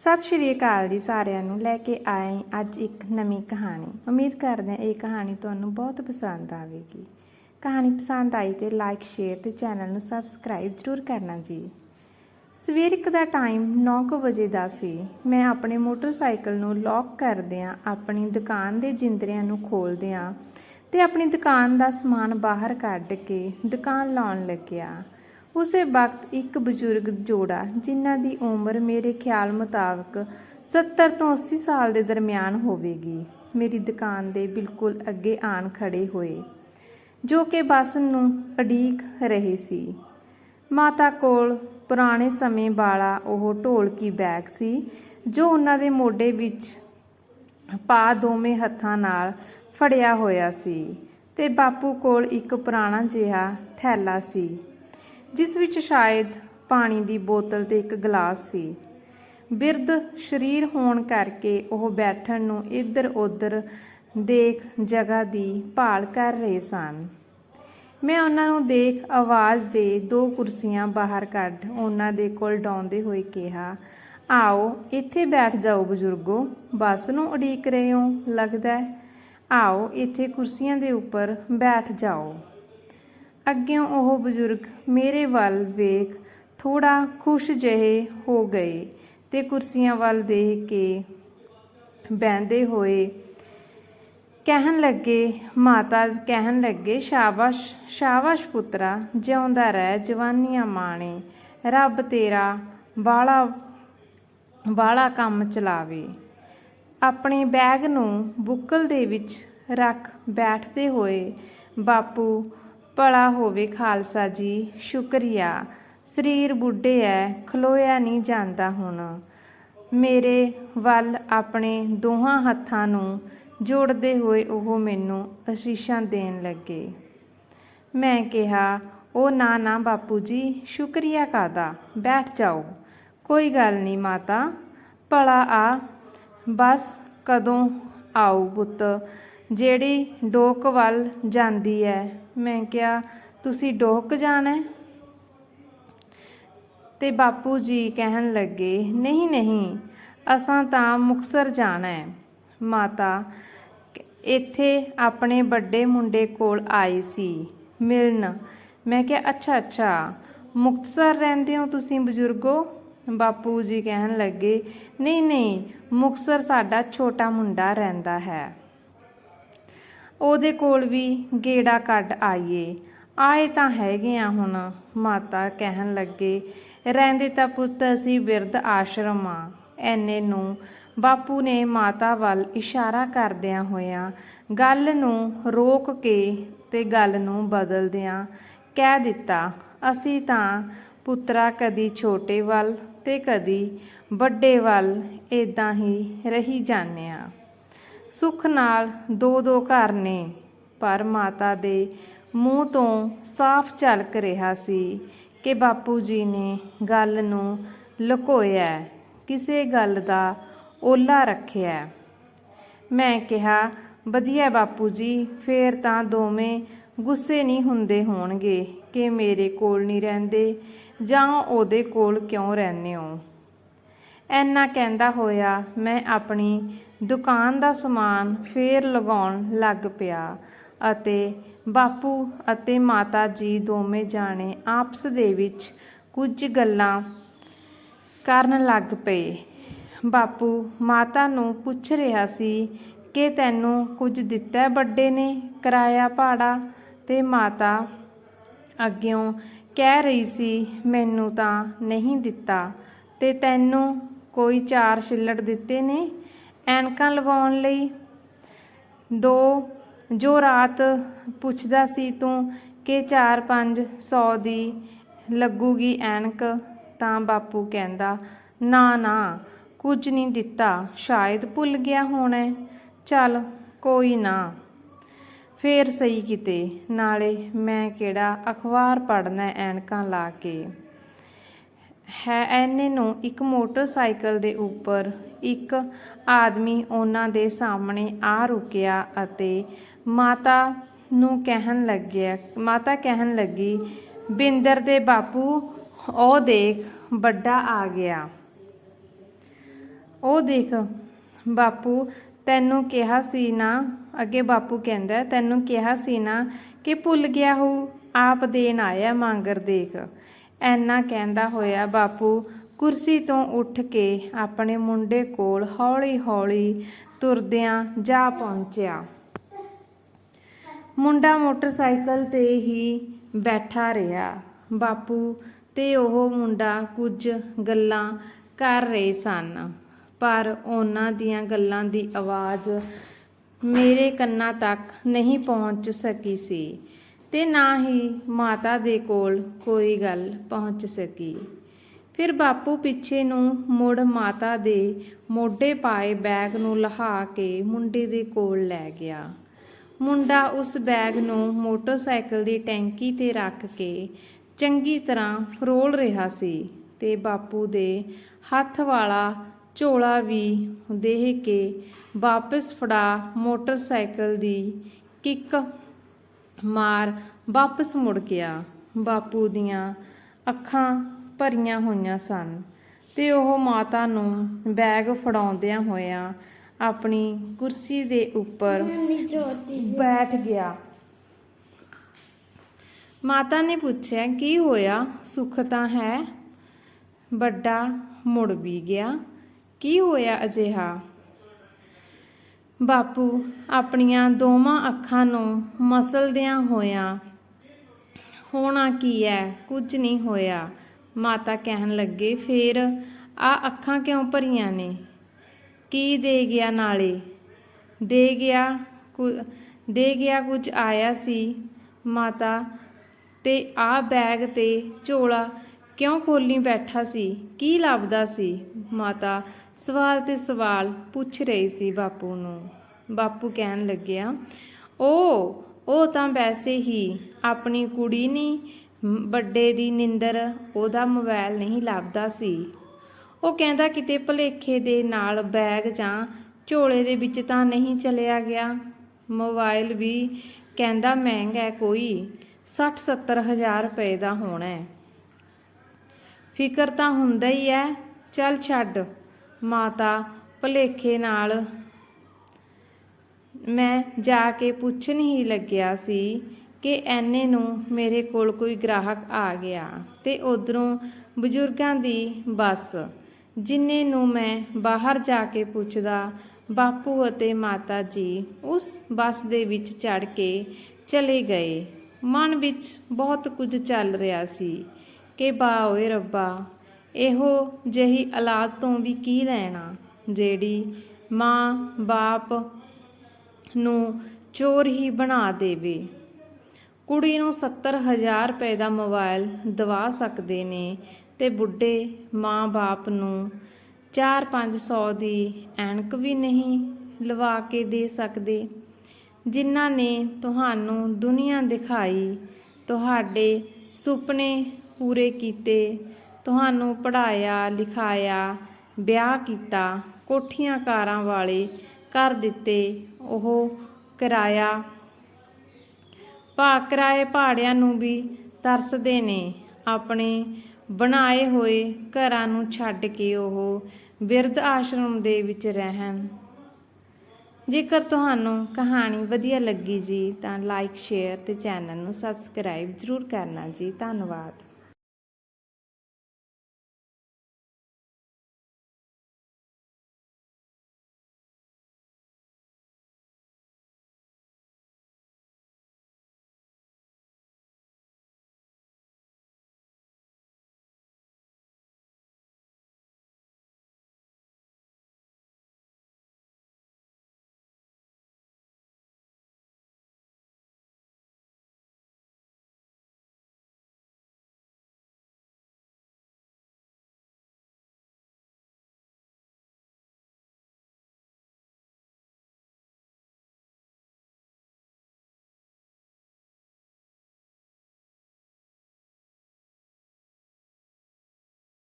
ਸਤਿ ਸ਼੍ਰੀ ਅਕਾਲ ਜੀ ਸਾਰਿਆਂ ਨੂੰ, ਲੈ ਕੇ ਆਏ ਅੱਜ ਇੱਕ ਨਵੀਂ ਕਹਾਣੀ। ਉਮੀਦ ਕਰਦੇ ਹਾਂ ਇਹ ਕਹਾਣੀ ਤੁਹਾਨੂੰ ਬਹੁਤ ਪਸੰਦ ਆਵੇਗੀ। ਕਹਾਣੀ ਪਸੰਦ ਆਈ ਤੇ ਲਾਈਕ ਸ਼ੇਅਰ ਤੇ ਚੈਨਲ ਨੂੰ ਸਬਸਕ੍ਰਾਈਬ ਜ਼ਰੂਰ ਕਰਨਾ ਜੀ। ਸਵੇਰ ਇੱਕ ਦਾ ਟਾਈਮ 9:00 ਵਜੇ ਦਾ ਸੀ। ਮੈਂ ਆਪਣੇ ਮੋਟਰਸਾਈਕਲ ਨੂੰ ਲੌਕ ਕਰਦਿਆਂ ਆਪਣੀ ਦੁਕਾਨ ਦੇ ਜਿੰਦਰਿਆਂ ਨੂੰ ਖੋਲਦਿਆਂ ਤੇ ਆਪਣੀ ਦੁਕਾਨ ਦਾ ਸਮਾਨ ਬਾਹਰ ਕੱਢ ਕੇ ਦੁਕਾਨ ਲਾਉਣ ਲੱਗਿਆ। ਉਸੇ ਵਕਤ ਇੱਕ ਬਜ਼ੁਰਗ ਜੋੜਾ, ਜਿਨ੍ਹਾਂ ਦੀ ਉਮਰ ਮੇਰੇ ਖਿਆਲ ਮੁਤਾਬਕ 70 ਤੋਂ 80 ਸਾਲ ਦੇ ਦਰਮਿਆਨ ਹੋਵੇਗੀ, ਮੇਰੀ ਦੁਕਾਨ ਦੇ ਬਿਲਕੁਲ ਅੱਗੇ ਆਣ ਖੜੇ ਹੋਏ, ਜੋ ਕਿ ਬੱਸ ਨੂੰ ਅਡੀਕ ਰਹੇ ਸੀ। ਮਾਤਾ ਕੋਲ ਪੁਰਾਣੇ ਸਮੇਂ ਵਾਲਾ ਉਹ ਢੋਲਕੀ ਬੈਗ ਸੀ, ਜੋ ਉਹਨਾਂ ਦੇ ਮੋਢੇ ਵਿੱਚ ਪਾ ਦੋਵੇਂ ਹੱਥਾਂ ਨਾਲ ਫੜਿਆ ਹੋਇਆ ਸੀ ਤੇ ਬਾਪੂ ਕੋਲ ਇੱਕ ਪੁਰਾਣਾ ਜਿਹਾ ਥੈਲਾ ਸੀ। ਜਿਸ ਵਿੱਚ ਸ਼ਾਇਦ ਪਾਣੀ ਦੀ ਬੋਤਲ ਤੇ ਇੱਕ ਗਲਾਸ ਸੀ। ਬਿਰਧ ਸਰੀਰ ਹੋਣ ਕਰਕੇ ਉਹ ਬੈਠਣ ਨੂੰ ਇੱਧਰ ਉੱਧਰ ਦੇਖ ਜਗ੍ਹਾ ਦੀ ਭਾਲ ਕਰ ਰਹੇ ਸਨ। ਮੈਂ ਉਹਨਾਂ ਨੂੰ ਦੇਖ ਆਵਾਜ਼ ਦੇ ਦੋ ਕੁਰਸੀਆਂ ਬਾਹਰ ਕੱਢ ਉਹਨਾਂ ਦੇ ਕੋਲ ਡਾਉਂਦੇ ਹੋਏ ਕਿਹਾ, ਆਓ, ਇੱਥੇ ਬੈਠ ਜਾਓ ਬਜ਼ੁਰਗੋ, ਬੱਸ ਨੂੰ ਉਡੀਕ ਰਹੇ ਹੋ, ਲੱਗਦਾ ਆਓ, ਇੱਥੇ ਕੁਰਸੀਆਂ ਦੇ ਉੱਪਰ ਬੈਠ ਜਾਓ। ਅੱਗਿਓਂ ਉਹ ਬਜ਼ੁਰਗ ਮੇਰੇ ਵੱਲ ਵੇਖ ਥੋੜਾ ਖੁਸ਼ ਜਿਹੇ ਹੋ ਗਏ ਤੇ ਕੁਰਸੀਆਂ ਵੱਲ ਦੇਖ ਕੇ ਬੈੰਦੇ ਹੋਏ ਕਹਿਣ ਲੱਗੇ, ਮਾਤਾ, ਕਹਿਣ ਲੱਗੇ, ਸ਼ਾਬਾਸ਼ ਸ਼ਾਬਾਸ਼ ਪੁੱਤਰਾ, ਜਿਉਂਦਾ ਰਹਿ ਜਵਾਨੀਆਂ ਮਾਣੇ, ਰੱਬ ਤੇਰਾ ਬਾਲਾ ਬਾਲਾ ਕੰਮ ਚਲਾਵੇ। ਆਪਣੇ ਬੈਗ ਨੂੰ ਬੁੱਕਲ ਦੇ ਵਿੱਚ ਰੱਖ ਬੈਠਦੇ ਹੋਏ ਬਾਪੂ ਭਲਾ ਹੋਵੇ ਖਾਲਸਾ ਜੀ, ਸ਼ੁਕਰੀਆ। ਸਰੀਰ ਬੁੱਢੇ ਐ, ਖਲੋਇਆ ਨਹੀਂ ਜਾਂਦਾ ਹੁਣ। ਮੇਰੇ ਵੱਲ ਆਪਣੇ ਦੋਹਾਂ ਹੱਥਾਂ ਨੂੰ ਜੋੜਦੇ ਹੋਏ ਉਹ ਮੈਨੂੰ ਅਸ਼ੀਸ਼ਾਂ ਦੇਣ ਲੱਗੇ। ਮੈਂ ਕਿਹਾ ਉਹ ਨਾ ਨਾ ਬਾਪੂ ਜੀ, ਸ਼ੁਕਰੀਆ ਕਾਦਾ ਬੈਠ ਜਾਓ। ਕੋਈ ਗੱਲ ਨਹੀਂ ਮਾਤਾ। ਭਲਾ ਆ। ਬਸ ਕਦੋਂ ਆਉ ਪੁੱਤ। ਜਿਹੜੀ ਡੋਕ ਵੱਲ ਜਾਂਦੀ ਹੈ ਮੈਂ ਕਿਹਾ, ਤੁਸੀਂ ਡੋਕ ਜਾਣਾ ਹੈ? ਤੇ ਬਾਪੂ ਜੀ ਕਹਿਣ ਲੱਗੇ, ਨਹੀਂ ਨਹੀਂ, ਅਸਾਂ ਤਾਂ ਮੁਕਸਰ ਜਾਣਾ ਹੈ। ਮਾਤਾ ਇੱਥੇ ਆਪਣੇ ਵੱਡੇ ਮੁੰਡੇ ਕੋਲ ਆਈ ਸੀ, ਮਿਲਣ। ਮੈਂ ਕਿਹਾ, ਅੱਛਾ ਅੱਛਾ, ਮੁਕਤਸਰ ਰਹਿੰਦੇ ਹੋ ਤੁਸੀਂ ਬਜ਼ੁਰਗੋ? ਬਾਪੂ ਜੀ ਕਹਿਣ ਲੱਗੇ, ਨਹੀਂ ਨਹੀਂ, ਮੁਕਤਸਰ ਸਾਡਾ ਛੋਟਾ ਮੁੰਡਾ ਰਹਿੰਦਾ ਹੈ। ਉਹਦੇ ਕੋਲ ਵੀ ਗੇੜਾ ਕੱਢ ਆਈਏ। ਆਏ ਤਾਂ ਹੈਗੇ ਆ ਹੁਣ, ਮਾਤਾ ਕਹਿਣ ਲੱਗੇ, ਰਹਿੰਦੇ ਤਾਂ ਪੁੱਤ ਅਸੀਂ ਬਿਰਧ ਆਸ਼ਰਮ ਆ। ਐਨੇ ਨੂੰ ਬਾਪੂ ਨੇ ਮਾਤਾ ਵੱਲ ਇਸ਼ਾਰਾ ਕਰਦਿਆਂ ਹੋਇਆਂ ਗੱਲ ਨੂੰ ਰੋਕ ਕੇ ਤੇ ਗੱਲ ਨੂੰ ਬਦਲਦਿਆਂ ਕਹਿ ਦਿੱਤਾ, ਅਸੀਂ ਤਾਂ ਪੁੱਤਰਾ ਕਦੀ ਛੋਟੇ ਵੱਲ ਤੇ ਕਦੀ ਵੱਡੇ ਵੱਲ ਇਦਾਂ ਹੀ ਰਹੀ ਜਾਂਦੇ ਆ। ਸੁੱਖ ਨਾਲ ਦੋ ਦੋ ਘਰ ਨੇ, ਪਰ ਮਾਤਾ ਦੇ ਮੂੰਹ ਤੋਂ ਸਾਫ਼ ਝਲਕ ਰਿਹਾ ਸੀ ਕਿ ਬਾਪੂ ਜੀ ਨੇ ਗੱਲ ਨੂੰ ਲੁਕੋਇਆ, ਕਿਸੇ ਗੱਲ ਦਾ ਓਲਾ ਰੱਖਿਆ। ਮੈਂ ਕਿਹਾ, ਵਧੀਆ ਬਾਪੂ ਜੀ, ਫੇਰ ਤਾਂ ਦੋਵੇਂ ਗੁੱਸੇ ਨਹੀਂ ਹੁੰਦੇ ਹੋਣਗੇ ਕਿ ਮੇਰੇ ਕੋਲ ਨਹੀਂ ਰਹਿੰਦੇ ਜਾਂ ਉਹਦੇ ਕੋਲ ਕਿਉਂ ਰਹਿੰਦੇ ਹੋ? ਐਨਾ ਕਹਿੰਦਾ ਹੋਇਆ ਮੈਂ ਆਪਣੀ ਦੁਕਾਨ ਦਾ ਸਮਾਨ ਫੇਰ ਲਗਾਉਣ ਲੱਗ ਪਿਆ ਅਤੇ ਬਾਪੂ ਅਤੇ ਮਾਤਾ ਜੀ ਦੋਵੇਂ ਜਾਣੇ ਆਪਸ ਦੇ ਵਿੱਚ ਕੁਝ ਗੱਲਾਂ ਕਰਨ ਲੱਗ ਪਏ। ਬਾਪੂ ਮਾਤਾ ਨੂੰ ਪੁੱਛ ਰਿਹਾ ਸੀ ਕਿ ਤੈਨੂੰ ਕੁਝ ਦਿੱਤਾ ਵੱਡੇ ਨੇ ਕਿਰਾਇਆ ਭਾੜਾ? ਤੇ ਮਾਤਾ ਅੱਗਿਓਂ ਕਹਿ ਰਹੀ ਸੀ, ਮੈਨੂੰ ਤਾਂ ਨਹੀਂ ਦਿੱਤਾ। ਤੇ ਤੈਨੂੰ ਕੋਈ ਚਾਰ ਛਿੱਲੜ ਦਿੱਤੇ ਨੇ? ਐਨਕਾਂ ਲਵਾਉਣ ਲਈ। ਦੋ, ਜੋ ਰਾਤ ਪੁੱਛਦਾ ਸੀ, ਤੂੰ ਕਿ 4-500 ਦੀ ਲੱਗੂਗੀ ਐਨਕ? ਤਾਂ ਬਾਪੂ ਕਹਿੰਦਾ, ਨਾ ਨਾ, ਕੁਝ ਨਹੀਂ ਦਿੱਤਾ, ਸ਼ਾਇਦ ਭੁੱਲ ਗਿਆ ਹੋਣਾ ਚੱਲ, ਕੋਈ ਨਾ। ਫੇਰ ਸਹੀ ਕਿਤੇ, ਨਾਲੇ ਮੈਂ ਕਿਹੜਾ ਅਖਬਾਰ ਪੜਨਾ ਐਨਕਾਂ ਲਾ ਕੇ? ਹੈ। ਐਨੇ ਨੂੰ ਇੱਕ ਮੋਟਰਸਾਈਕਲ ਦੇ ਉੱਪਰ ਇੱਕ ਆਦਮੀ ਉਹਨਾਂ ਦੇ ਸਾਹਮਣੇ ਆ ਰੁਕਿਆ ਅਤੇ ਮਾਤਾ ਨੂੰ ਕਹਿਣ ਲੱਗਿਆ, ਮਾਤਾ ਕਹਿਣ ਲੱਗੀ, ਬਿੰਦਰ ਦੇ ਬਾਪੂ, ਉਹ ਦੇਖ, ਵੱਡਾ ਆ ਗਿਆ। ਉਹ ਦੇਖ, ਬਾਪੂ, ਤੈਨੂੰ ਕਿਹਾ ਸੀ ਨਾ, ਅੱਗੇ ਬਾਪੂ ਕਹਿੰਦਾ, ਤੈਨੂੰ ਕਿਹਾ ਸੀ ਨਾ ਕਿ ਭੁੱਲ ਗਿਆ ਹੋ, ਆਪ ਦੇਣ ਆਇਆ, ਮੰਗਰ ਦੇਖ। ਐਨਾ ਕਹਿੰਦਾ ਹੋਇਆ, ਬਾਪੂ, ਕੁਰਸੀ ਤੋਂ ਉੱਠ ਕੇ ਆਪਣੇ ਮੁੰਡੇ ਕੋਲ ਹੌਲੀ-ਹੌਲੀ ਤੁਰਦਿਆਂ ਜਾ ਪਹੁੰਚਿਆ। ਮੁੰਡਾ ਮੋਟਰਸਾਈਕਲ ਤੇ ਹੀ ਬੈਠਾ ਰਿਹਾ। ਬਾਪੂ ਤੇ ਉਹ ਮੁੰਡਾ ਕੁਝ ਗੱਲਾਂ ਕਰ ਰਹੇ ਸਨ, ਪਰ ਉਹਨਾਂ ਦੀਆਂ ਗੱਲਾਂ ਦੀ ਆਵਾਜ਼ ਮੇਰੇ ਕੰਨਾਂ ਤੱਕ ਨਹੀਂ ਪਹੁੰਚ ਸਕੀ ਸੀ। ਤੇ ਨਾ ਹੀ ਮਾਤਾ ਦੇ ਕੋਲ ਕੋਈ ਗੱਲ ਪਹੁੰਚ ਸਕੀ। ਫਿਰ ਬਾਪੂ ਪਿੱਛੇ ਨੂੰ ਮੁੜ ਮਾਤਾ ਦੇ ਮੋਢੇ ਪਾਏ ਬੈਗ ਨੂੰ ਲਹਾ ਕੇ ਮੁੰਡੇ ਦੇ ਕੋਲ ਲੈ ਗਿਆ। ਮੁੰਡਾ ਉਸ ਬੈਗ ਨੂੰ ਮੋਟਰਸਾਈਕਲ ਦੀ ਟੈਂਕੀ ਤੇ ਰੱਖ ਕੇ ਚੰਗੀ ਤਰ੍ਹਾਂ ਫਰੋਲ ਰਿਹਾ ਸੀ ਤੇ ਬਾਪੂ ਦੇ ਹੱਥ ਵਾਲਾ ਝੋਲਾ ਵੀ ਦੇਖ ਕੇ ਵਾਪਸ ਫੜਾ ਮੋਟਰਸਾਈਕਲ ਦੀ ਕਿੱਕ ਮਾਰ ਵਾਪਸ ਮੁੜ ਗਿਆ। ਬਾਪੂ ਦੀਆਂ ਅੱਖਾਂ ਭਰੀਆਂ ਹੋਈਆਂ ਸਨ ਤੇ ਉਹ ਮਾਤਾ ਨੂੰ ਬੈਗ ਫੜਾਉਂਦਿਆਂ ਹੋਇਆਂ ਆਪਣੀ ਕੁਰਸੀ ਦੇ ਉੱਪਰ ਬੈਠ ਗਿਆ। ਮਾਤਾ ਨੇ ਪੁੱਛਿਆ, ਕੀ ਹੋਇਆ? ਸੁੱਖ ਤਾਂ ਹੈ? ਵੱਡਾ ਮੁੜ ਵੀ ਗਿਆ। ਕੀ ਹੋਇਆ ਅਜਿਹਾ? ਬਾਪੂ, ਆਪਣੀਆਂ ਦੋਵਾਂ ਅੱਖਾਂ ਨੂੰ ਮਸਲਦਿਆਂ ਹੋਇਆਂ, ਹੋਣਾ ਕੀ ਹੈ ਕੁਝ ਨਹੀਂ ਹੋਇਆ। ਮਾਤਾ ਕਹਿਣ ਲੱਗੇ, ਫੇਰ ਆ ਅੱਖਾਂ ਕਿਉਂ ਭਰੀਆਂ ਨੇ? ਕੀ ਦੇ ਗਿਆ ਨਾਲੇ? ਦੇ ਗਿਆ ਕੁ- ਦੇ ਗਿਆ ਕੁਝ ਆਇਆ ਸੀ? ਮਾਤਾ, ਤੇ ਆ ਬੈਗ ਤੇ ਝੋਲਾ ਕਿਉਂ ਖੋਲੀ ਬੈਠਾ ਸੀ? ਕੀ ਲੱਭਦਾ ਸੀ? ਮਾਤਾ ਸਵਾਲ ਤੇ ਸਵਾਲ ਪੁੱਛ ਰਹੀ ਸੀ ਬਾਪੂ ਨੂੰ। ਬਾਪੂ ਕਹਿਣ ਲੱਗਿਆ ਉਹ ਉਹ ਤਾਂ ਵੈਸੇ ਹੀ ਆਪਣੀ ਕੁੜੀ ਨਹੀਂ ਵੱਡੇ ਦੀ ਨਿੰਦਰ ਉਹਦਾ ਮੋਬਾਈਲ ਨਹੀਂ ਲੱਭਦਾ ਸੀ। ਉਹ ਕਹਿੰਦਾ ਕਿਤੇ ਭਲੇਖੇ ਦੇ ਨਾਲ ਬੈਗ ਜਾਂ ਝੋਲੇ ਦੇ ਵਿੱਚ ਤਾਂ ਨਹੀਂ ਚਲਿਆ ਗਿਆ। ਮੋਬਾਈਲ ਵੀ ਕਹਿੰਦਾ ਮਹਿੰਗਾ ਕੋਈ 60 70 ਹਜ਼ਾਰ ਰੁਪਏ ਦਾ ਹੋਣਾ ਹੈ। ਫਿਕਰ ਤਾਂ ਹੁੰਦਾ ਹੀ ਹੈ ਚੱਲ ਛੱਡ, ਮਾਤਾ ਭਲੇਖੇ ਨਾਲ। ਮੈਂ ਜਾ ਕੇ ਪੁੱਛਣ ਹੀ ਲੱਗਿਆ ਸੀ ਕਿ ਐਨੇ ਨੂੰ ਮੇਰੇ ਕੋਲ ਕੋਈ ਗ੍ਰਾਹਕ ਆ ਗਿਆ ਤੇ ਉਧਰੋਂ ਬਜ਼ੁਰਗਾਂ ਦੀ ਬੱਸ, ਜਿੰਨੇ ਨੂੰ ਮੈਂ ਬਾਹਰ ਜਾ ਕੇ ਪੁੱਛਦਾ, ਬਾਪੂ ਅਤੇ ਮਾਤਾ ਜੀ ਉਸ ਬੱਸ ਦੇ ਵਿੱਚ ਚੜ ਕੇ ਚਲੇ ਗਏ। ਮਨ ਵਿੱਚ ਬਹੁਤ ਕੁਝ ਚੱਲ ਰਿਹਾ ਸੀ। ਕਿ ਬਾ ਓਏ ਰੱਬਾ, ਇਹੋ ਜਿਹੀ ਔਲਾਦ ਤੋਂ ਵੀ ਕੀ ਲੈਣਾ, ਜਿਹੜੀ ਮਾਂ ਬਾਪ ਨੂੰ ਚੋਰ ਹੀ ਬਣਾ ਦੇਵੇ। ਕੁੜੀ ਨੂੰ 70000 ਰੁਪਏ ਦਾ ਮੋਬਾਈਲ ਦਵਾ ਸਕਦੇ ਨੇ ਤੇ ਬੁੱਢੇ ਮਾਂ-ਬਾਪ ਨੂੰ 4-500 ਦੀ ਐਨਕ ਵੀ ਨਹੀਂ ਲਵਾ ਕੇ ਦੇ ਸਕਦੇ। ਜਿਨ੍ਹਾਂ ਨੇ ਤੁਹਾਨੂੰ ਦੁਨੀਆ ਦਿਖਾਈ, ਤੁਹਾਡੇ ਸੁਪਨੇ ਪੂਰੇ ਕੀਤੇ, ਤੁਹਾਨੂੰ ਪੜਾਇਆ ਲਿਖਾਇਆ, ਵਿਆਹ ਕੀਤਾ, ਕੋਠੀਆਂ ਕਾਰਾਂ ਵਾਲੇ ਕਰ ਦਿੱਤੇ, ਉਹ ਕਿਰਾਇਆ ਭਾ, ਕਿਰਾਏ ਪਹਾੜਿਆਂ ਨੂੰ ਵੀ ਤਰਸਦੇ ਨੇ। ਆਪਣੇ ਬਣਾਏ ਹੋਏ ਘਰਾਂ ਨੂੰ ਛੱਡ ਕੇ ਉਹ ਬਿਰਧ ਆਸ਼ਰਮ ਦੇ ਵਿੱਚ ਰਹਿਣ। ਜੇਕਰ ਤੁਹਾਨੂੰ ਕਹਾਣੀ ਵਧੀਆ ਲੱਗੀ ਜੀ, ਤਾਂ ਲਾਈਕ ਸ਼ੇਅਰ ਤੇ ਚੈਨਲ ਨੂੰ ਸਬਸਕ੍ਰਾਈਬ ਜ਼ਰੂਰ ਕਰਨਾ ਜੀ। ਧੰਨਵਾਦ।